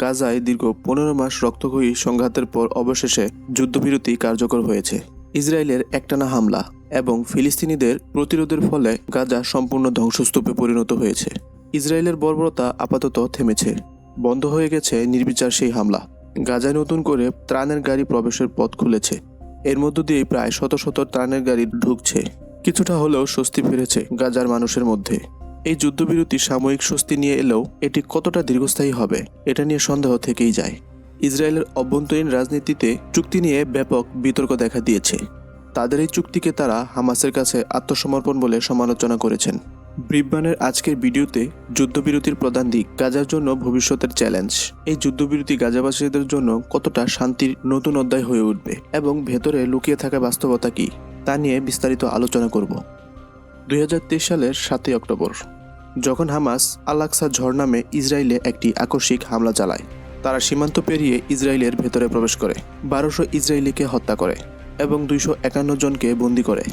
গাজায় দীর্ঘ পনেরো মাস রক্তক্ষয়ী সংঘাতের পর অবশেষে যুদ্ধবিরতি কার্যকর হয়েছে। ইসরায়েলের একটানা হামলা এবং ফিলিস্তিনিদের প্রতিরোধের ফলে গাজা সম্পূর্ণ ধ্বংসস্তূপে পরিণত হয়েছে। ইসরায়েলের বর্বরতা আপাতত থেমেছে। বন্ধ হয়ে গেছে নির্বিচার সেই হামলা। গাজায় নতুন করে ত্রাণের গাড়ি প্রবেশের পথ খুলেছে। এর মধ্য দিয়ে প্রায় শত শত ত্রাণের গাড়ি ঢুকছে। কিছুটা হলেও স্বস্তি ফিরেছে গাজার মানুষের মধ্যে। এই যুদ্ধবিরতি সাময়িক স্বস্তি নিয়ে এলেও এটি কতটা দীর্ঘস্থায়ী হবে, এটা নিয়ে সন্দেহ থেকেই যায়। ইসরায়েলের অভ্যন্তরীণ রাজনীতিতে চুক্তি নিয়ে ব্যাপক বিতর্ক দেখা দিয়েছে। তাদের এই চুক্তিকে তারা হামাসের কাছে আত্মসমর্পণ বলে সমালোচনা করেছেন। ব্রিববানের আজকের ভিডিওতে যুদ্ধবিরতির প্রধান দিক গাজার জন্য ভবিষ্যতের চ্যালেঞ্জ। এই যুদ্ধবিরতি গাজাবাসীদের জন্য কতটা শান্তির নতুন অধ্যায় হয়ে উঠবে এবং ভেতরে লুকিয়ে থাকা বাস্তবতা কি, তা নিয়ে বিস্তারিত আলোচনা করব। দুই হাজার তেইশ সালের সাতই অক্টোবর। যখন হামাস আলাক্সা ঝড় নামে ইসরায়েলে একটি আকস্মিক হামলা চালায়, তারা সীমান্ত পেরিয়ে ইসরায়েলের ভেতরে প্রবেশ করে, বারোশো ইসরায়েলিকে হত্যা করে এবং দুইশো একান্ন জনকে বন্দি করে।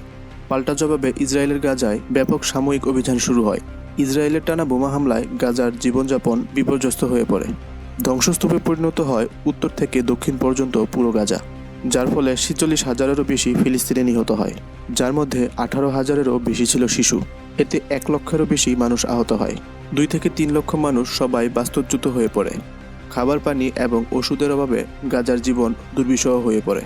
পাল্টা জবাবে ইসরায়েলের গাজায় ব্যাপক সাময়িক অভিযান শুরু হয়। ইসরায়েলের টানা বোমা হামলায় গাজার জীবনযাপন বিপর্যস্ত হয়ে পড়ে। ধ্বংসস্তূপে পরিণত হয় উত্তর থেকে দক্ষিণ পর্যন্ত পুরো গাজা। যার ফলে ছেচল্লিশ হাজারেরও বেশি ফিলিস্তিনি নিহত হয়, যার মধ্যে আঠারো হাজারেরও বেশি ছিল শিশু। এতে এক লক্ষেরও বেশি মানুষ আহত হয়। দুই থেকে তিন লক্ষ মানুষ সবাই বাস্তুচ্যুত হয়ে পড়ে। খাবার পানি এবং ওষুধের অভাবে গাজার জীবন দুর্বিষহ হয়ে পড়ে।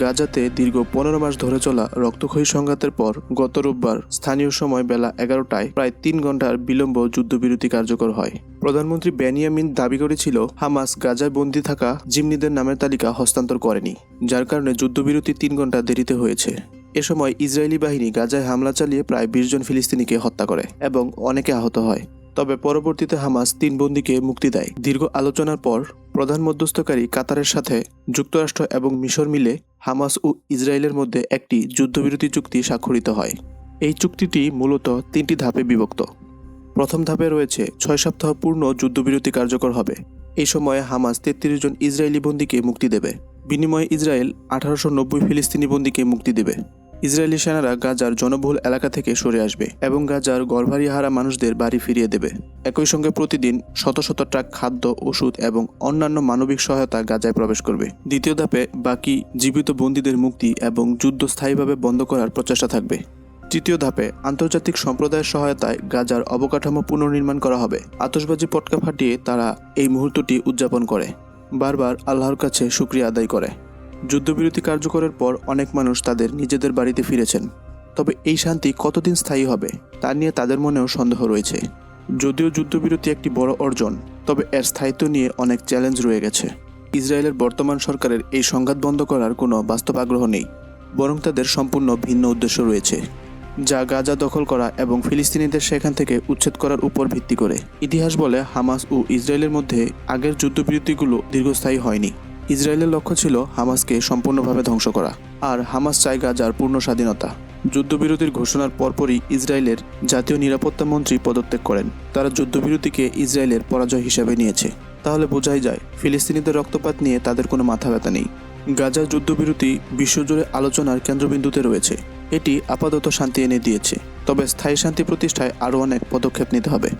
গাজাতে দীর্ঘ পনেরো মাস ধরে চলা রক্তক্ষয়ী সংঘাতের পর গত রোববার স্থানীয় সময় বেলা এগারোটায় প্রায় তিন ঘণ্টার বিলম্ব যুদ্ধবিরতি কার্যকর হয়। প্রধানমন্ত্রী বেনিয়ামিন দাবি করেছিল, হামাস গাজায় বন্দী থাকা জিমনিদের নামের তালিকা হস্তান্তর করেনি, যার কারণে যুদ্ধবিরতি তিন ঘণ্টা দেরিতে হয়েছে। এ সময় ইসরায়েলি বাহিনী গাজায় হামলা চালিয়ে প্রায় বিশ জন ফিলিস্তিনিকে হত্যা করে এবং অনেকে আহত হয়। তবে পরবর্তীতে হামাস তিন বন্দীকে মুক্তি দেয়। দীর্ঘ আলোচনার পর প্রধান মধ্যস্থকারী কাতারের সাথে যুক্তরাষ্ট্র এবং মিশর মিলে হামাস ও ইসরায়েলের মধ্যে একটি যুদ্ধবিরতি চুক্তি স্বাক্ষরিত হয়। এই চুক্তিটি মূলত তিনটি ধাপে বিভক্ত। প্রথম ধাপে রয়েছে ছয় সপ্তাহ পূর্ণ যুদ্ধবিরতি কার্যকর হবে। এই সময়ে হামাস তেত্রিশ জন ইসরায়েলি বন্দীকে মুক্তি দেবে। বিনিময়ে ইসরায়েল আঠারোশো নব্বই ফিলিস্তিনি বন্দীকে মুক্তি দেবে। ইসরায়েলি সেনারা গাজার জনবহুল এলাকা থেকে সরে আসবে এবং গাজার গর্ভারি হারা মানুষদের বাড়ি ফিরিয়ে দেবে। একই সঙ্গে প্রতিদিন শত শত ট্রাক খাদ্য, ওষুধ এবং অন্যান্য মানবিক সহায়তা গাজায় প্রবেশ করবে। দ্বিতীয় ধাপে বাকি জীবিত বন্দীদের মুক্তি এবং যুদ্ধ স্থায়ীভাবে বন্ধ করার প্রচেষ্টা থাকবে। তৃতীয় ধাপে আন্তর্জাতিক সম্প্রদায়ের সহায়তায় গাজার অবকাঠামো পুনর্নির্মাণ করা হবে। আতসবাজি পটকা ফাটিয়ে তারা এই মুহূর্তটি উদযাপন করে। বারবার আল্লাহর কাছে শুক্রিয়া আদায় করে। যুদ্ধবিরতি কার্যকরের পর অনেক মানুষ তাদের নিজেদের বাড়িতে ফিরেছেন। তবে এই শান্তি কতদিন স্থায়ী হবে, তা নিয়ে তাদের মনেও সন্দেহ রয়েছে। যদিও যুদ্ধবিরতি একটি বড় অর্জন, তবে এর স্থায়িত্ব নিয়ে অনেক চ্যালেঞ্জ রয়ে গেছে। ইসরায়েলের বর্তমান সরকারের এই সংঘাত বন্ধ করার কোনো বাস্তব আগ্রহ নেই, বরং তাদের সম্পূর্ণ ভিন্ন উদ্দেশ্য রয়েছে। যা গাজা দখল করা এবং ফিলিস্তিনিদের সেখান থেকে উচ্ছেদ করার উপর ভিত্তি করে। ইতিহাস বলে হামাস ও ইসরায়েলের মধ্যে আগের যুদ্ধবিরতিগুলো দীর্ঘস্থায়ী হয়নি। ইসরায়েলের লক্ষ্য ছিল হামাসকে সম্পূর্ণভাবে ধ্বংস করা আর হামাস চায় গাজার পূর্ণ স্বাধীনতা। যুদ্ধবিরতির ঘোষণার পরপরই ইসরায়েলের জাতীয় নিরাপত্তা মন্ত্রী পদত্যাগ করেন। তারা যুদ্ধবিরতিকে ইসরায়েলের পরাজয় হিসাবে নিয়েছে। তাহলে বোঝাই যায়, ফিলিস্তিনিদের রক্তপাত নিয়ে তাদের কোনো মাথা ব্যথা নেই। গাজার যুদ্ধবিরতি বিশ্বজুড়ে আলোচনার কেন্দ্রবিন্দুতে রয়েছে। এটি আপাতত শান্তি এনে দিয়েছে। তবে স্থায়ী শান্তি প্রতিষ্ঠায় আরও অনেক পদক্ষেপ নিতে হবে।